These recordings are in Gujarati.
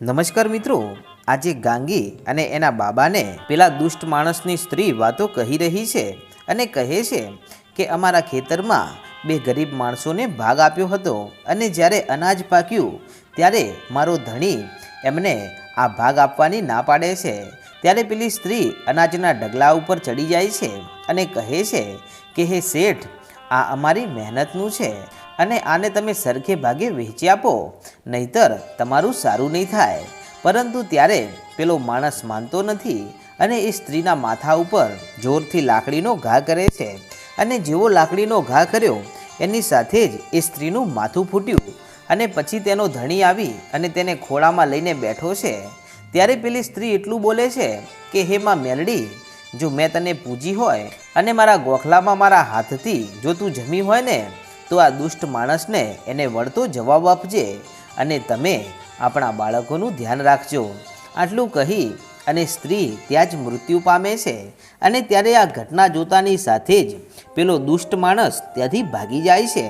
નમસ્કાર મિત્રો, આજે ગાંગી અને એના બાબાને પેલા દુષ્ટ માણસની સ્ત્રી વાતો કહી રહી છે અને કહે છે કે અમારા ખેતરમાં બે ગરીબ માણસોને ભાગ આપ્યો હતો અને જ્યારે અનાજ પાક્યું, ત્યારે મારો ધણી એમને આ ભાગ આપવાની ના પાડે છે. ત્યારે પેલી સ્ત્રી અનાજના ઢગલા ઉપર ચડી જાય છે અને કહે છે કે, હે શેઠ, આ અમારી મહેનતનું છે. અને આને તમે સરખે ભાગે વહેંચી આપો. નહીતર તમારું સારું નહીં થાય. પરંતુ ત્યારે પેલો માણસ માનતો નથી અને એ સ્ત્રીના માથા ઉપર જોરથી લાકડીનો ઘા કરે છે. અને જેવો લાકડીનો ઘા કર્યો, એની સાથે જ એ સ્ત્રીનું માથું ફૂટ્યું અને પછી તેનો ધણી આવી અને તેને ખોળામાં લઈને બેઠો છે. ત્યારે પેલી સ્ત્રી એટલું બોલે છે કે, હે માં મેલડી, જો મેં તને પૂજી હોય અને મારા ગોખલામાં મારા હાથથી જો તું જમી હોય ને તો આ દુષ્ટ માણસને એને વળતો જવાબ આપજે અને તમે આપણા બાળકોનું ધ્યાન રાખજો. આટલું કહી અને સ્ત્રી ત્યાં જ મૃત્યુ પામે છે અને ત્યારે આ ઘટના જોતાની સાથે જ પેલો દુષ્ટ માણસ ત્યાંથી ભાગી જાય છે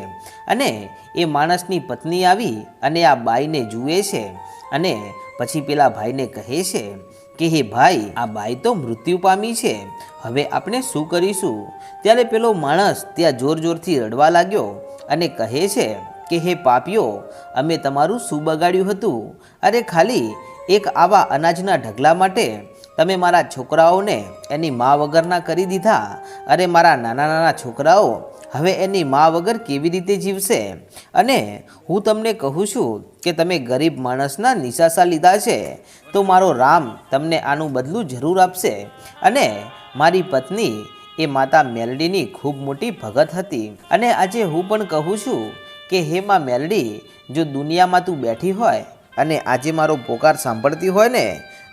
અને એ માણસની પત્ની આવી અને આ બાઈને જુએ છે અને પછી પેલા ભાઈને કહે છે કે, હે ભાઈ, આ બાઈ તો મૃત્યુ પામી છે. હવે આપણે શું કરીશું? ત્યારે પેલો માણસ ત્યાં જોર જોરથી રડવા લાગ્યો અને કહે છે કે, હે પાપીઓ, અમે તમારું શું બગાડ્યું હતું? અરે ખાલી એક આવા અનાજના ઢગલા માટે તમે મારા છોકરાઓને એની મા વગરના કરી દીધા. અરે મારા નાના નાના છોકરાઓ, હવે એની મા વગર કેવી રીતે જીવશે? અને હું તમને કહું છું કે તમે ગરીબ માણસના નિશાસા લીધા છે, તો મારો રામ તમને આનું બદલું જરૂર આપશે. અને મારી પત્ની એ માતા મેલડીની ખૂબ મોટી ભગત હતી. અને આજે હું પણ કહું છું કે, હે માં મેલડી, જો દુનિયામાં તું બેઠી હોય અને આજે મારો પોકાર સાંભળતી હોય ને,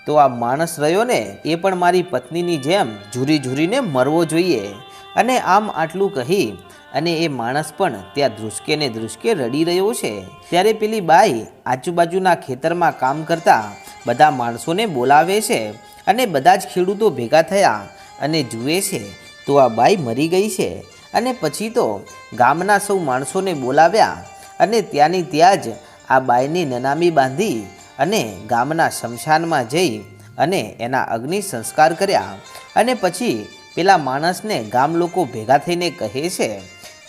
તો આ માણસ રહ્યો ને, એ પણ મારી પત્નીની જેમ ઝૂરી ઝૂરીને મરવો જોઈએ. અને આમ આટલું કહી, અને એ માણસ પણ ત્યાં ધ્રુસકે ને ધ્રુસકે રડી રહ્યો છે. ત્યારે પેલી બાઈ આજુબાજુના ખેતરમાં કામ કરતા બધા માણસોને બોલાવે છે અને બધા જ ખેડૂતો ભેગા થયા અને જુએ છે તો આ બાઈ મરી ગઈ છે. અને પછી તો ગામના સૌ માણસોને બોલાવ્યા અને ત્યાંની ત્યાં જ આ બાઈની નનામી બાંધી અને ગામના શમશાનમાં જઈ અને એના અગ્નિ સંસ્કાર કર્યા. અને પછી પેલા માણસને ગામ લોકો ભેગા થઈને કહે છે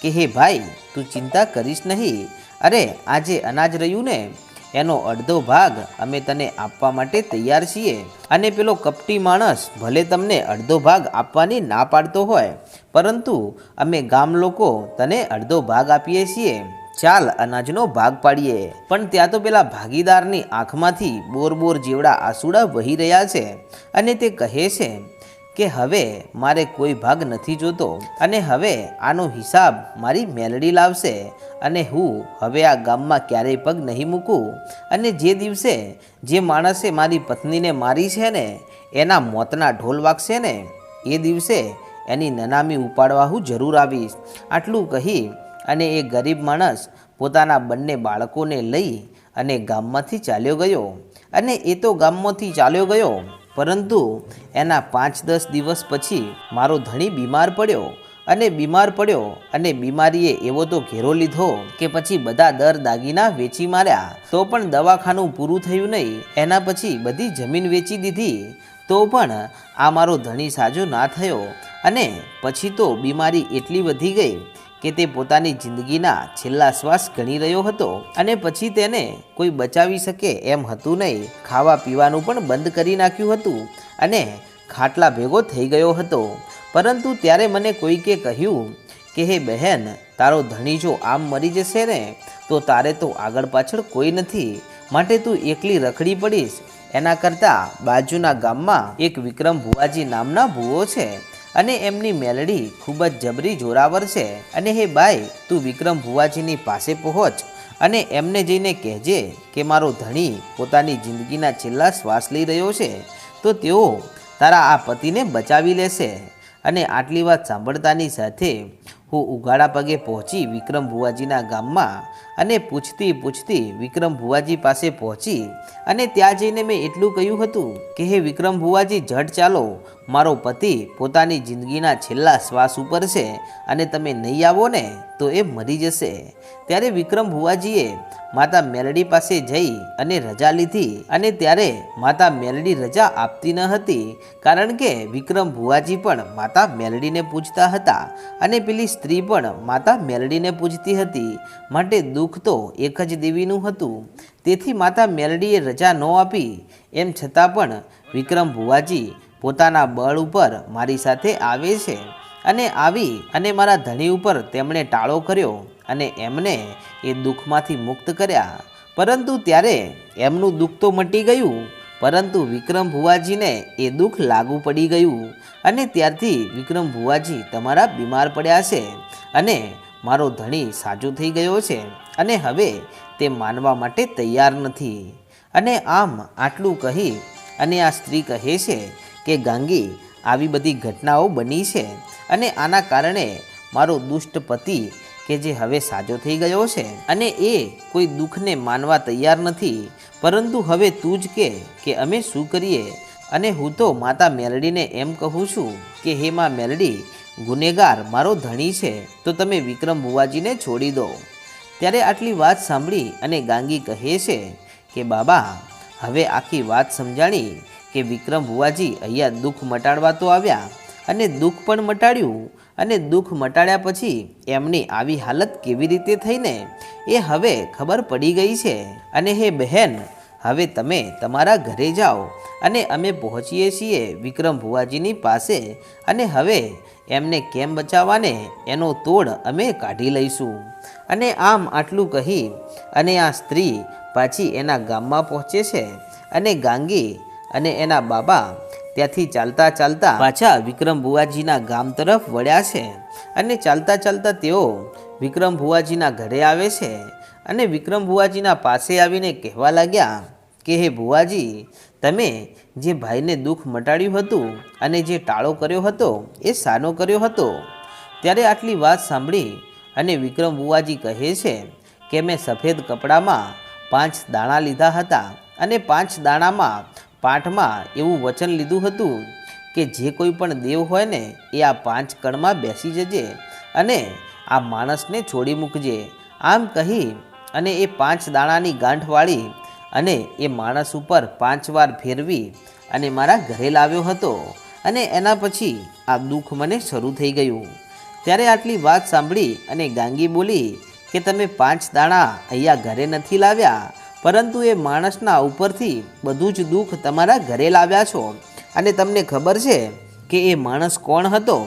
કે, હે ભાઈ, તું ચિંતા કરીશ નહીં. અરે, આજે અનાજ રહ્યું ને એનો અડધો ભાગ અમે તને આપવા માટે તૈયાર છીએ. અને પેલો કપટી માણસ ભલે તમને અડધો ભાગ આપવાની ના પાડતો હોય, પરંતુ અમે ગામ લોકો તને અડધો ભાગ આપીએ છીએ. ચાલ અનાજનો ભાગ પાડીએ. પણ ત્યાં તો પેલા ભાગીદારની આંખમાંથી બોર બોર જેવડા આંસુડા વહી રહ્યા છે અને તે કહે છે કે હવે મારે કોઈ ભાગ નથી જોતો અને હવે આનો હિસાબ મારી મેલડી લાવશે અને હું હવે આ ગામમાં ક્યારેય પગ નહીં મૂકું. અને જે દિવસે જે માણસે મારી પત્નીને મારી છે ને, એના મોતના ઢોલ વાગશે ને, એ દિવસે એની નનામી ઉપાડવા હું જરૂર આવીશ. આટલું કહી અને એ ગરીબ માણસ પોતાના બંને બાળકોને લઈ અને ગામમાંથી ચાલ્યો ગયો. અને એ તો ગામમાંથી ચાલ્યો ગયો. પરંતુ એના પાંચ દસ દિવસ પછી મારો ધણી બીમાર પડ્યો અને બીમાર પડ્યો અને બીમારીએ એવો તો ઘેરો લીધો કે પછી બધા દર દાગીના વેચી માર્યા. તો પણ દવાખાનું પૂરું થયું નહીં. એના પછી બધી જમીન વેચી દીધી. તો પણ આ મારો ધણી સાજો ના થયો અને પછી તો બીમારી એટલી વધી ગઈ કે તે પોતાની જિંદગીના છેલ્લા શ્વાસ ગણી રહ્યો હતો અને પછી તેને કોઈ બચાવી શકે એમ હતું નહીં. ખાવા પીવાનું પણ બંધ કરી નાખ્યું હતું અને ખાટલા ભેગો થઈ ગયો હતો. પરંતુ ત્યારે મને કોઈકે કહ્યું કે, હે બહેન, તારો ધણી જો આમ મરી જશે ને, તો તારે તો આગળ પાછળ કોઈ નથી. માટે તું એકલી રખડી પડીશ. એના કરતાં બાજુના ગામમાં એક વિક્રમ ભુવાજી નામના ભૂવો છે. અને એમની મેલડી ખૂબ જ જબરી જોરાવર છે. અને હે બાઈ તું વિક્રમ ભુવાજીની પાસે પહોંચ અને એમને જઈને કહેજે કે મારો ધણી પોતાની જિંદગીના છેલ્લા શ્વાસ લઈ રહ્યો છે. તો તેઓ તારા આ પતિને બચાવી લેશે. અને આટલી વાત સાંભળતાની સાથે હું ઉઘાડા પગે પહોંચી વિક્રમ ભુવાજીના ગામમાં અને પૂછતી પૂછતી વિક્રમ ભુવાજી પાસે પહોંચી અને ત્યાં જઈને મેં એટલું કહ્યું હતું કે, હે વિક્રમ ભુવાજી ઝટ ચાલો. મારો પતિ પોતાની જિંદગીના છેલ્લા શ્વાસ ઉપર છે અને તમે નહીં આવો ને તો એ મરી જશે. ત્યારે વિક્રમ ભુવાજીએ માતા મેલડી પાસે જઈ અને રજા લીધી અને ત્યારે માતા મેલડી રજા આપતી ન હતી કારણ કે વિક્રમ ભુવાજી પણ માતા મેલડીને પૂછતા હતા અને પેલી સ્ત્રી પણ માતા મેલડીને પૂછતી હતી. માટે દુઃખ તો એક જ દેવીનું હતું. તેથી માતા મેલડીએ રજા ન આપી. એમ છતાં પણ વિક્રમ ભુવાજી પોતાના બળ ઉપર મારી સાથે આવે છે. અને આવી અને મારા ધણી ઉપર તેમણે ટાળો કર્યો અને એમને એ દુઃખમાંથી મુક્ત કર્યા. પરંતુ ત્યારે એમનું દુઃખ તો મટી ગયું, પરંતુ વિક્રમ ભુવાજીને એ દુઃખ લાગુ પડી ગયું. અને ત્યારથી વિક્રમ ભુવાજી તમારા બીમાર પડ્યા છે અને મારો ધણી સાજો થઈ ગયો છે અને હવે તે માનવા માટે તૈયાર નથી. અને આમ આટલું કહી અને આ સ્ત્રી કહે છે કે ગાંગી, આવી બધી ઘટનાઓ બની છે અને આના કારણે મારો દુષ્ટ પતિ કે જે હવે સાજો થઈ ગયો છે અને એ કોઈ દુઃખને માનવા તૈયાર નથી. પરંતુ હવે તું જ કે કે અમે શું કરીએ? અને હું તો માતા મેલડીને એમ કહું છું કે, હે માં મેલડી, ગુનેગાર મારો ધણી છે, તો તમે વિક્રમ બુવાજીને છોડી દો. ત્યારે આટલી વાત સાંભળી અને ગાંગી કહે છે કે, બાબા, હવે આખી વાત સમજાણી કે વિક્રમ ભુવાજી અહીંયા દુઃખ મટાડવા તો આવ્યા અને દુઃખ પણ મટાડ્યું અને દુઃખ મટાડ્યા પછી એમની આવી હાલત કેવી રીતે થઈને એ હવે ખબર પડી ગઈ છે. અને હે બહેન, હવે તમે તમારા ઘરે જાઓ અને અમે પહોંચીએ છીએ વિક્રમ ભુવાજીની પાસે અને હવે એમને કેમ બચાવવાને એનો તોડ અમે કાઢી લઈશું. અને આમ આટલું કહી અને આ સ્ત્રી પાછી એના ગામમાં પહોંચે છે અને ગાંગી અને એના બાબા ત્યાંથી ચાલતા ચાલતા પાછા વિક્રમ ભુવાજીના ગામ તરફ વળ્યા છે. અને ચાલતા ચાલતા તેઓ વિક્રમ ભુવાજીના ઘરે આવે છે. અને વિક્રમ ભુવાજીના પાસે આવીને કહેવા લાગ્યા કે, હે ભુવાજી, તમે જે ભાઈને દુઃખ મટાડ્યું હતું અને જે ટાળો કર્યો હતો, એ સાનો કર્યો હતો? ત્યારે આટલી વાત સાંભળી અને વિક્રમ બુવાજી કહે છે કે, મેં સફેદ કપડામાં પાંચ દાણા લીધા હતા અને પાંચ દાણામાં પાઠમાં એવું વચન લીધું હતું કે જે કોઈ પણ દેવ હોય ને, એ આ પાંચ કણમાં બેસી જજે અને આ માણસને છોડી મૂકજે. આમ કહી અને એ પાંચ દાણાની ગાંઠ વાળી અને એ માણસ ઉપર પાંચ વાર ફેરવી અને મારા ઘરે લાવ્યો હતો અને એના પછી આ દુઃખ મને શરૂ થઈ ગયું. ત્યારે આટલી વાત સાંભળી અને ગાંગી બોલી કે તમે પાંચ દાણા અહીંયા ઘરે નથી લાવ્યા પરંતુ એ માણસના ઉપરથી બધું જ દુઃખ તમારા ઘરે લાવ્યા છો. અને તમને ખબર છે કે એ માણસ કોણ હતો?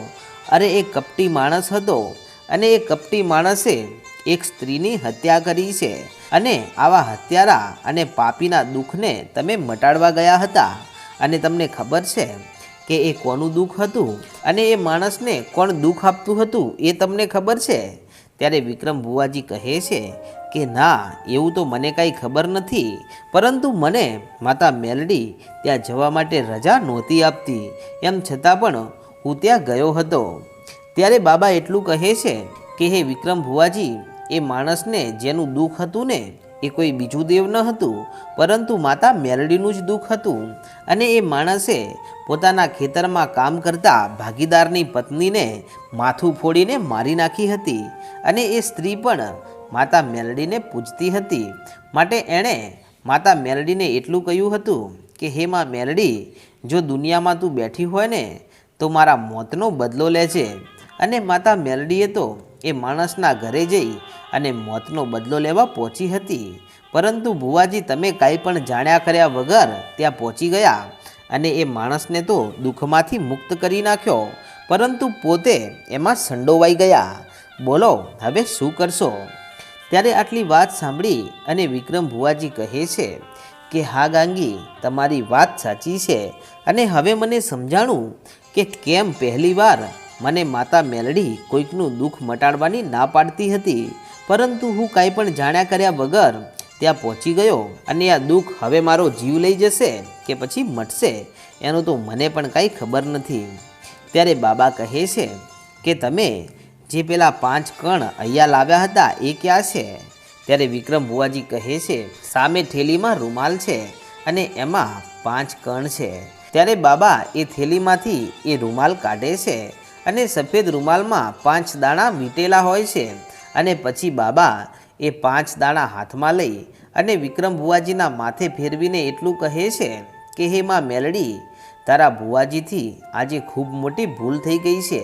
અરે, એ કપટી માણસ હતો. અને એ કપટી માણસે એક સ્ત્રીની હત્યા કરી છે. અને આવા હત્યારા અને પાપીના દુઃખને તમે મટાડવા ગયા હતા. અને તમને ખબર છે કે એ કોનું દુઃખ હતું? અને એ માણસને કોણ દુઃખ આપતું હતું એ તમને ખબર છે? ત્યારે વિક્રમ ભુવાજી કહે છે કે ના, એવું તો મને કાંઈ ખબર નથી. પરંતુ મને માતા મેલડી ત્યાં જવા માટે રજા નહોતી આપતી. એમ છતાં પણ હું ત્યાં ગયો હતો. ત્યારે બાબા એટલું કહે છે કે, હે વિક્રમ ભુવાજી, એ માણસને જેનું દુઃખ હતું ને, એ કોઈ બીજું દેવ ન હતું. પરંતુ માતા મેલડીનું જ દુઃખ હતું. અને એ માણસે પોતાના ખેતરમાં કામ કરતા ભાગીદારની પત્નીને માથું ફોડીને મારી નાખી હતી. અને એ સ્ત્રી પણ માતા મેલડીને પૂજતી હતી. માટે એણે માતા મેલડીને એટલું કહ્યું હતું કે, હે માં મેલડી, જો દુનિયામાં તું બેઠી હોય ને, તો મારા મોતનો બદલો લે છે અને માતા મેલડીએ તો એ માણસના ઘરે જઈ અને મોતનો બદલો લેવા પહોંચી હતી. પરંતુ ભુવાજી તમે કાંઈ પણ જાણ્યા કર્યા વગર ત્યાં પહોંચી ગયા અને એ માણસને તો દુઃખમાંથી મુક્ત કરી નાખ્યો. પરંતુ પોતે એમાં સંડોવાઈ ગયા. બોલો, હવે શું કરશો? ત્યારે આટલી વાત સાંભળી અને વિક્રમ ભુવાજી કહે છે કે, હા ગાંગી, તમારી વાત સાચી છે અને હવે મને સમજાણું કે કેમ પહેલીવાર મને માતા મેલડી કોઈકનું દુઃખ મટાડવાની ના પાડતી હતી. પરંતુ હું કાંઈ પણ જાણ્યા કર્યા વગર ત્યાં પહોંચી ગયો અને આ દુઃખ હવે મારો જીવ લઈ જશે કે પછી મટશે, એનું તો મને પણ કાંઈ ખબર નથી. ત્યારે બાબા કહે છે કે, તમે જે પેલા પાંચ કણ અહીંયા લાવ્યા હતા એ ક્યાં છે? ત્યારે વિક્રમ ભુવાજી કહે છે, સામે થેલીમાં રૂમાલ છે અને એમાં પાંચ કણ છે. ત્યારે બાબા એ થેલીમાંથી એ રૂમાલ કાઢે છે અને સફેદ રૂમાલમાં પાંચ દાણા વીંટેલા હોય છે અને પછી બાબા એ પાંચ દાણા હાથમાં લઈ અને વિક્રમ ભુવાજીના માથે ફેરવીને એટલું કહે છે કે, હે માં મેલડી તારા ભુવાજીથી આજે ખૂબ મોટી ભૂલ થઈ ગઈ છે.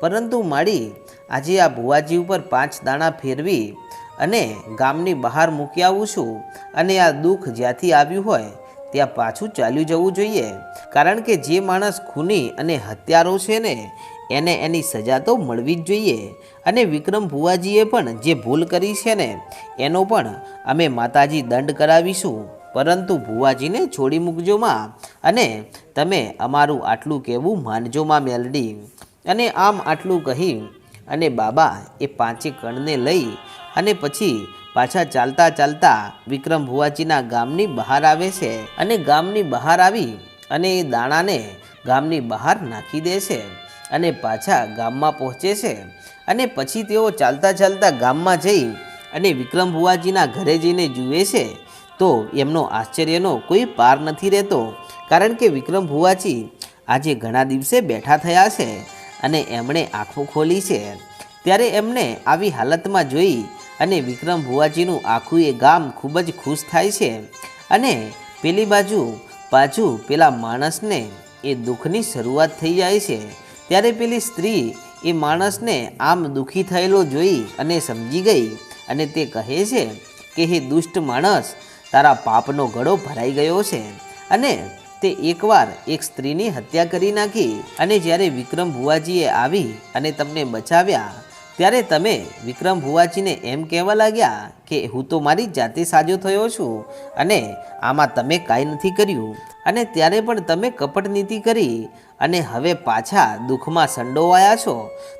પરંતુ માળી, આજે આ ભુવાજી ઉપર પાંચ દાણા ફેરવી અને ગામની બહાર મૂકી આવું છું અને આ દુઃખ જ્યાંથી આવ્યું હોય, ત્યાં પાછું ચાલ્યું જવું જોઈએ. કારણ કે જે માણસ ખૂની અને હત્યારો છે ને, એને એની સજા તો મળવી જ જોઈએ. અને વિક્રમ ભુવાજીએ પણ જે ભૂલ કરી છે ને, એનો પણ અમે માતાજી દંડ કરાવીશું. પરંતુ ભુવાજીને છોડી મૂકજો માં અને તમે અમારું આટલું કહેવું માનજો માં મેલડી. અને આમ આટલું કહી અને બાબા એ પાંચે કણને લઈ અને પછી પાછા ચાલતા ચાલતા વિક્રમ ભુવાજીના ગામની બહાર આવે છે. અને ગામની બહાર આવી અને એ દાણાને ગામની બહાર નાખી દે છે અને પાછા ગામમાં પહોંચે છે. અને પછી તેઓ ચાલતા ચાલતા ગામમાં જઈ અને વિક્રમ ભુવાજીના ઘરે જઈને જુએ છે તો એમનો આશ્ચર્યનો કોઈ પાર નથી રહેતો, કારણ કે વિક્રમ ભુવાજી આજે ઘણા દિવસે બેઠા થયા છે અને એમણે આંખો ખોલી છે. ત્યારે એમને આવી હાલતમાં જોઈ અને વિક્રમ ભુવાજીનું આખું એ ગામ ખૂબ જ ખુશ થાય છે અને પેલી બાજુ પાછું પેલા માણસને એ દુઃખની શરૂઆત થઈ જાય છે. ત્યારે પેલી સ્ત્રી એ માણસને આમ દુઃખી થયેલો જોઈ અને સમજી ગઈ અને તે કહે છે કે, હે દુષ્ટ માણસ તારા પાપનો ગળો ભરાઈ ગયો છે. અને તે એકવાર એક સ્ત્રીની હત્યા કરી નાખી અને જ્યારે વિક્રમ ભુવાજીએ આવી અને તમને બચાવ્યા, ત્યારે તમે વિક્રમ ભુવાજીને એમ કહેવા લાગ્યા કે હું તો મારી જાતે સાજો થયો છું અને આમાં તમે કાંઈ નથી કર્યું. અને ત્યારે પણ તમે કપટ નીતિ કરી અને હવે પાછા દુઃખમાં સંડોવાયા છો,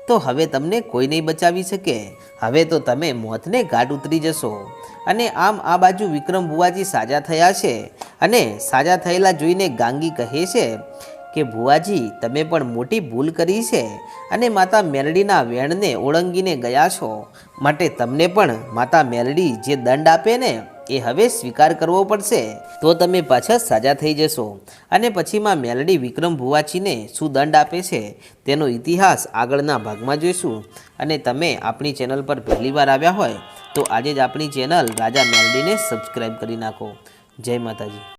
તો હવે તમને કોઈ નહીં બચાવી શકે. હવે તો તમે મોતને ઘાટ ઉતરી જશો. અને આમ આ બાજુ વિક્રમ ભુવાજી સાજા થયા છે અને સાજા થયેલા જોઈને ગાંગી કહે છે કે, ભુવાજી, તમે પણ મોટી ભૂલ કરી છે અને માતા મેલડીના વેણને ઓળંગીને ગયા છો. માટે તમને પણ માતા મેલડી જે દંડ આપે ને એ હવે સ્વીકાર કરવો પડશે. તો તમે પાછા સાજા થઈ જશો. અને પછીમાં મેલડી વિક્રમ ભુવાચીને શું દંડ આપે છે, તેનો ઇતિહાસ આગળના ભાગમાં જોઈશું. અને તમે આપણી ચેનલ પર પહેલીવાર આવ્યા હોય, તો આજે જ આપણી ચેનલ રાજા મેલડીને સબસ્ક્રાઈબ કરી નાખો. જય માતાજી.